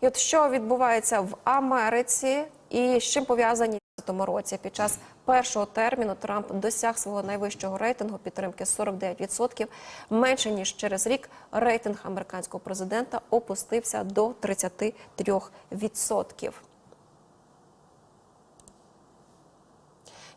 І от що відбувається в Америці, і з чим пов'язані в цьому році під час першого терміну Трамп досяг свого найвищого рейтингу підтримки 49%. Менше ніж через рік рейтинг американського президента опустився до 33%.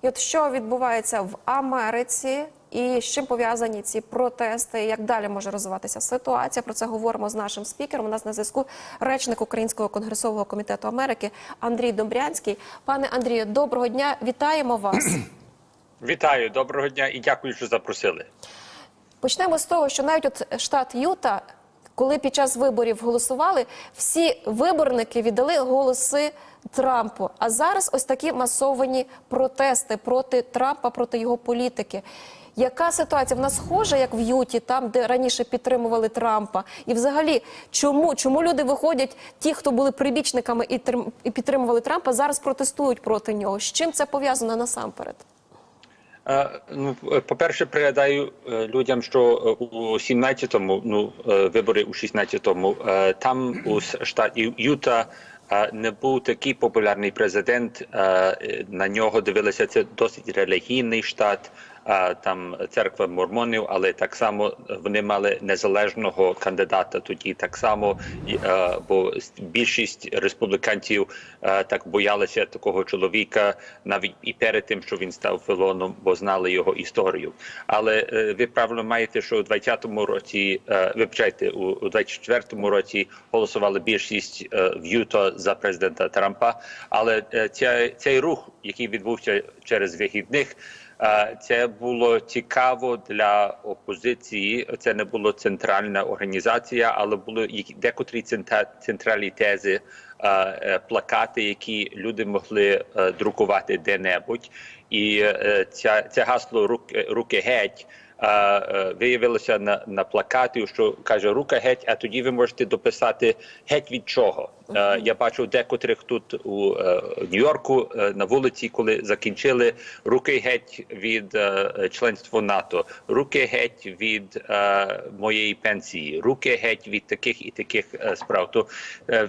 І от що відбувається в Америці, і з чим пов'язані ці протести, як далі може розвиватися ситуація? Про це говоримо з нашим спікером. У нас на зв'язку речник Українського конгресового комітету Америки Андрій Домбрянський. Пане Андрію, доброго дня, вітаємо вас. Вітаю, доброго дня і дякую, що запросили. Почнемо з того, що навіть от штат Юта, коли під час виборів голосували, всі виборники віддали голоси Трампу. А зараз ось такі масовані протести проти Трампа, проти його політики. Яка ситуація? Вона схожа, як в Юті, там, де раніше підтримували Трампа. І взагалі, чому, чому люди виходять, ті, хто були прибічниками і, трим- і підтримували Трампа, зараз протестують проти нього? З чим це пов'язано насамперед? Е, Ну, по-перше, пригадаю е, людям, що е, у 17-му, ну вибори у 16-му, е, там у штаті Юта не був такий популярний президент. На нього дивилися це досить релігійний штат. Там церква мормонів, але так само вони мали незалежного кандидата тоді. Так само, е, бо більшість республіканців е, так боялися такого чоловіка, навіть і перед тим, що він став філоном, бо знали його історію. Але е, ви правильно маєте, що у 20-му році, вибачайте, у, у 24-му році голосували більшість в Юто за президента Трампа. Але ця, цей рух, який відбувся через вихідних. Це було цікаво для опозиції. Це не було центральна організація, але були декотрі центральні тези, е, плакати, які люди могли е, друкувати де-небудь. І е, ця це гасло руки, руки геть. е, е, Виявилося на, на плакаті, що каже рука геть, а тоді ви можете дописати геть від чого. Я бачив декотрих тут у Нью-Йорку на вулиці, коли закінчили руки геть від членства НАТО, руки геть від моєї пенсії, руки геть від таких і таких справ. То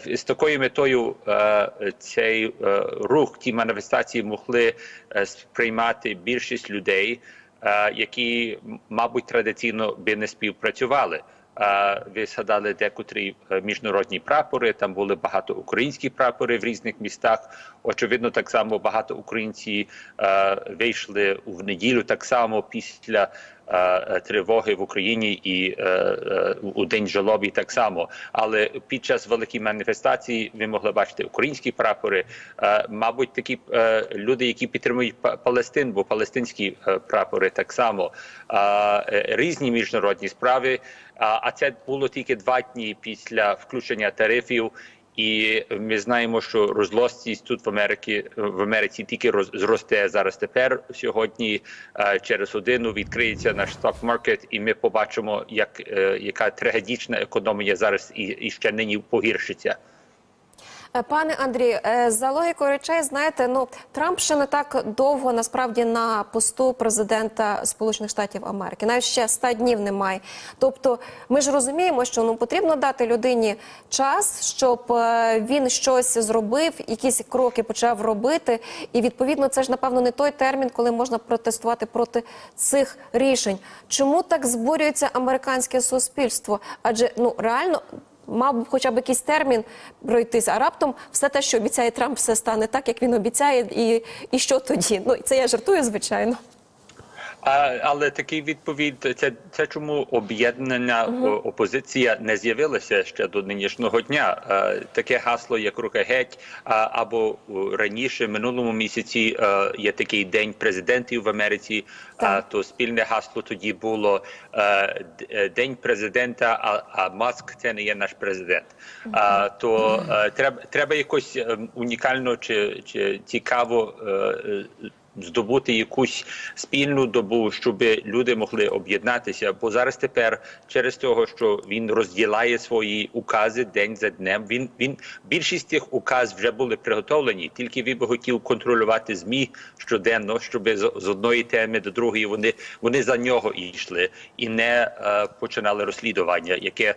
з такою метою цей рух, ті маніфестації могли сприймати більшість людей, е, які, мабуть, традиційно би не співпрацювали. Ви згадали декотрі е, міжнародні прапори. Там були багато українські прапори в різних містах. Очевидно, так само багато українці е, вийшли в неділю, так само після е, тривоги в Україні і у день жалоби так само. Але під час великої маніфестації ви могли бачити українські прапори. Мабуть, такі люди, які підтримують Палестин, бо палестинські прапори так само різні міжнародні справи. А це було тільки два дні після включення тарифів. І ми знаємо, що розлостість тут в Америці в Америці тільки роз, зросте зараз. Тепер сьогодні е, через годину відкриється наш сток-маркет, і ми побачимо, як е, яка трагедічна економія зараз і, і ще нині погіршиться. Пане Андрію, е, за логікою речей, знаєте, ну Трамп ще не так довго насправді на посту президента Сполучених Штатів Америки, навіть ще 100 днів немає. Тобто, ми ж розуміємо, що ну потрібно дати людині час, щоб е, він щось зробив, якісь кроки почав робити. І відповідно, це ж напевно не той термін, коли можна протестувати проти цих рішень. Чому так збурюється американське суспільство? Адже ну реально мав хоча б якийсь термін пройтися, а раптом все те, що обіцяє Трамп, все стане так, як він обіцяє, і, і що тоді? Ну це я жартую, звичайно. А, але такий відповідь це, це чому об'єднана о- опозиція не з'явилася ще до нинішнього дня. Е, таке гасло, як рука геть, а, або раніше минулому місяці е, є такий день президентів в Америці. А, то спільне гасло тоді було д- е, День президента, а, а Маск це не є наш президент. А, то е, треба, треба якось е, унікально чи, чи цікаво. е, е, здобути якусь спільну добу, щоб люди могли об'єднатися. Бо зараз тепер, через того, що він розділяє свої укази день за днем. Він він більшість тих указ вже були приготовлені. Тільки він би хотів контролювати змі щоденно, щоб з, з одної теми до другої вони вони за нього йшли і не е, починали розслідування, яке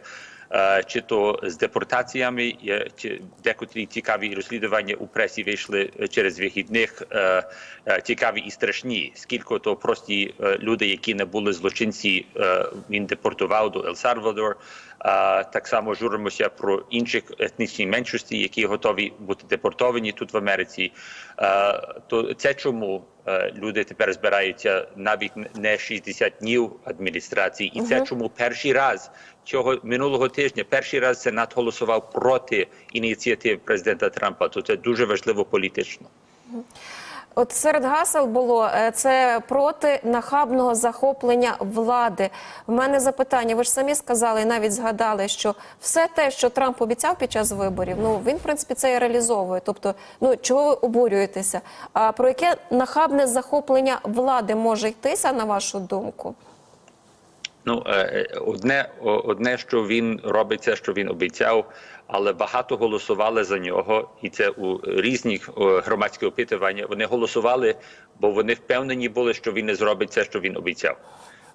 чи то з депортаціями, е, чи декотрі цікаві розслідування у пресі вийшли е, через вихідних, е, е, цікаві і страшні. Скільки то прості е, люди, які не були злочинці, е, він депортував до Ел-Сальвадор. Так само журимося про інших етнічні меншості, які готові бути депортовані тут в Америці. То це чому е, люди тепер збираються навіть не 60 днів адміністрації, і це чому перший раз цього минулого тижня перший раз Сенат голосував проти ініціатив президента Трампа. То це дуже важливо політично. От серед гасел було е, це проти нахабного захоплення влади. В мене запитання. Ви ж самі сказали і навіть згадали, що все те, що Трамп обіцяв під час виборів, ну він в принципі це і реалізовує. Тобто, ну чого ви обурюєтеся? А про яке нахабне захоплення влади може йтися на вашу думку? Ну, е, е, одне, одне, що він робить, це що він обіцяв, але багато голосували за нього, і це у різних громадських опитуваннях. Вони голосували, бо вони впевнені були, що він не зробить це, що він обіцяв.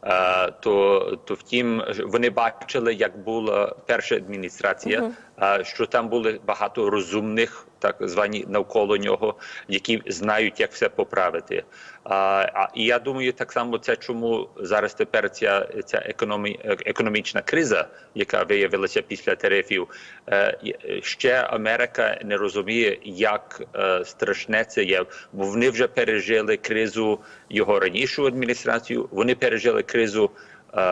Е, то, то втім, вони бачили, як була перша адміністрація, е, що там були багато розумних, так звані навколо нього, які знають, як все поправити. А, а і я думаю, так само це чому зараз тепер ця, ця економі, економічна криза, яка виявилася після тарифів, е, ще Америка не розуміє, як е, страшне це є, бо вони вже пережили кризу його ранішу адміністрацію. Вони пережили кризу е,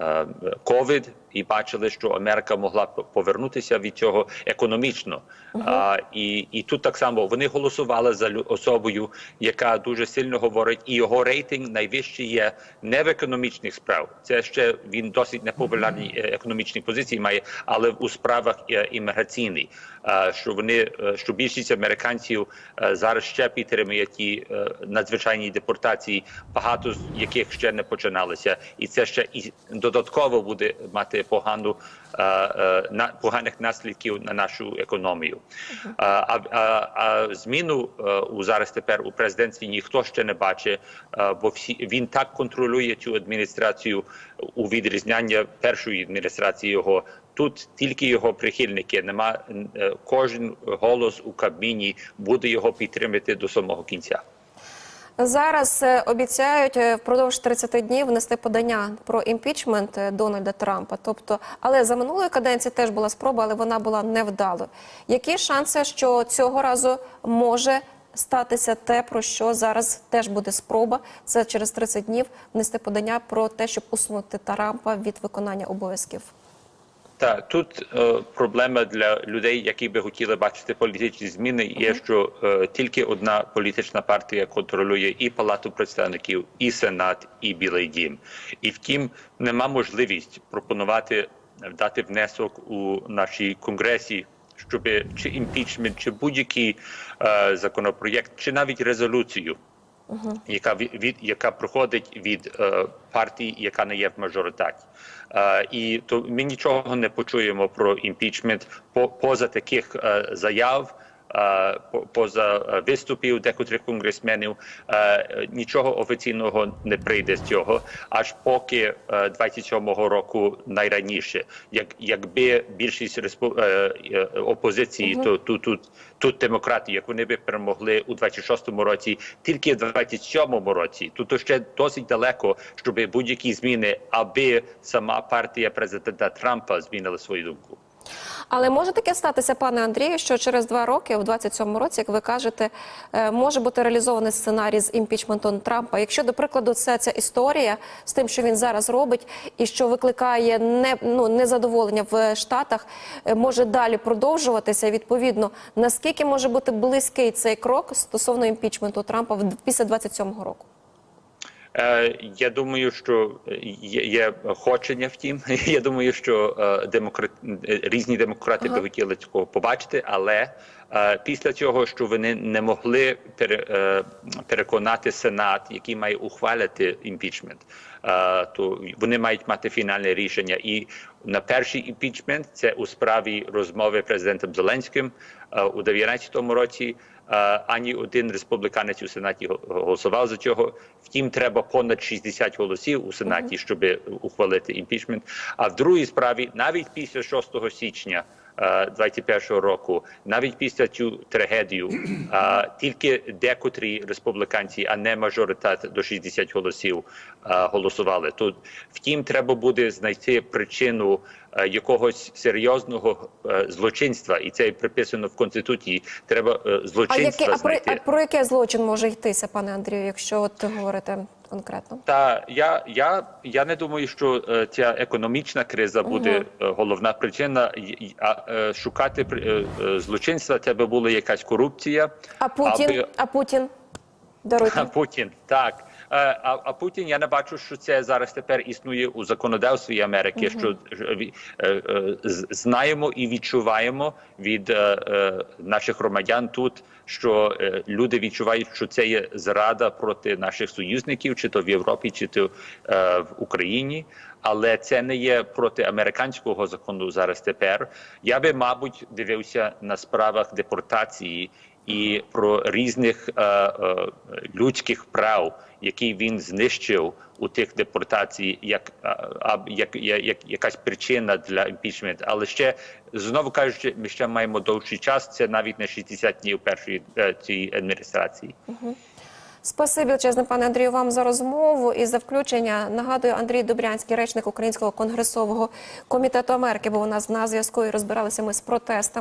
е, ковід і бачили, що Америка могла повернутися від цього економічно. А, і, і тут так само вони голосували за особою, яка дуже сильно говорить, і його рейтинг найвищий є не в економічних справ. Це ще він досить непопулярні е, економічні позиції має, але у справах е, імміграційних. Е, Що вони е, що більшість американців зараз ще підтримує ті надзвичайні депортації, багато з яких ще не починалися, і це ще і додатково буде мати погану на поганих наслідків на нашу економію. А, а, а зміну у зараз тепер у президентстві ніхто ще не бачить, бо всі він так контролює цю адміністрацію у відрізняння першої адміністрації його. Тут тільки його прихильники. Нема кожен голос у Кабміні буде його підтримати до самого кінця. Зараз е, обіцяють е, впродовж 30 днів внести подання про імпічмент е, Дональда Трампа. Тобто, але за минулої каденції теж була спроба, але вона була невдалою. Які шанси, що цього разу може статися те, про що зараз теж буде спроба? Це через 30 днів внести подання про те, щоб усунути Трампа від виконання обов'язків. Так, тут е, проблема для людей, які би хотіли бачити політичні зміни, є, що е, тільки одна політична партія контролює і Палату представників, і Сенат, і Білий Дім. І втім, нема можливість пропонувати дати внесок у нашій конгресі, щоб чи імпічмент, чи будь-який е, законопроєкт, чи навіть резолюцію яка від, від яка проходить від е, партії, яка не є в мажоритаті. Е, і то ми нічого не почуємо про імпічмент по, поза таких е, заяв. Е, по- Поза е, виступів декотрих конгресменів е, нічого офіційного не прийде з цього, аж поки е, 27-го року найраніше. Як якби більшість респу- опозиції, то тут тут тут демократи, як вони би перемогли у 26-му році, тільки в 27-му році, тут ще досить далеко, щоб будь-які зміни, аби сама партія президента Трампа змінила свою думку. Але може таке статися, пане Андрію, що через два роки, в 27-му році, як ви кажете, е, може бути реалізований сценарій з імпічментом Трампа. Якщо, до прикладу, це ця історія з тим, що він зараз робить, і що викликає не, ну, незадоволення в Штатах, е, може далі продовжуватися. Відповідно, наскільки може бути близький цей крок стосовно імпічменту Трампа після 27-го року? Е, Я думаю, що є, є хочення. Втім, я думаю, що е, демократ е, різні демократи би хотіли цього побачити, але е, після цього, що вони не могли е, переконати сенат, який має ухвалити імпічмент, то вони мають мати фінальне рішення. І на перший імпічмент це у справі розмови президентом Зеленським у 2019 році. Ані один республіканець у сенаті го- голосував за цього. Втім, треба понад 60 голосів у сенаті, щоб ухвалити імпічмент. А в другій справі, навіть після 6 січня. Е, 21 року, навіть після цю трагедію, тільки декотрі республіканці, а не мажоритет до 60 голосів голосували. Тут, втім, треба буде знайти причину якогось серйозного е, злочинства, і це приписано в конституції. Треба е, А, яке, злочинства а, про, а про який злочин може йтися, пане Андрію, якщо от говорите конкретно? Та я, я, я не думаю, що е, ця економічна криза буде угу. головна причина. А е, шукати е, е, злочинства, це би була якась корупція. А Путін, Аби- а Путін? Дорогі. А Путін, так. Е, А, а Путін, я не бачу, що це зараз тепер існує у законодавстві Америки. Що що е, е, знаємо і відчуваємо від наших громадян тут, що люди відчувають, що це є зрада проти наших союзників, чи то в Європі, чи то в Україні. Але це не є проти американського закону зараз. Тепер я би, мабуть, дивився на справах депортації і про різних е, е, людських прав, які він знищив у тих депортацій, як, е, а, як, як, як якась причина для імпічменту. Але ще знову кажучи, ми ще маємо довший час. Це навіть не 60 днів першої е, цієї адміністрації. Спасибі, величезне, пане Андрію, вам за розмову і за включення. Нагадую, Андрій Добрянський, речник Українського конгресового комітету Америки, був у нас на зв'язку і розбиралися ми з протестами.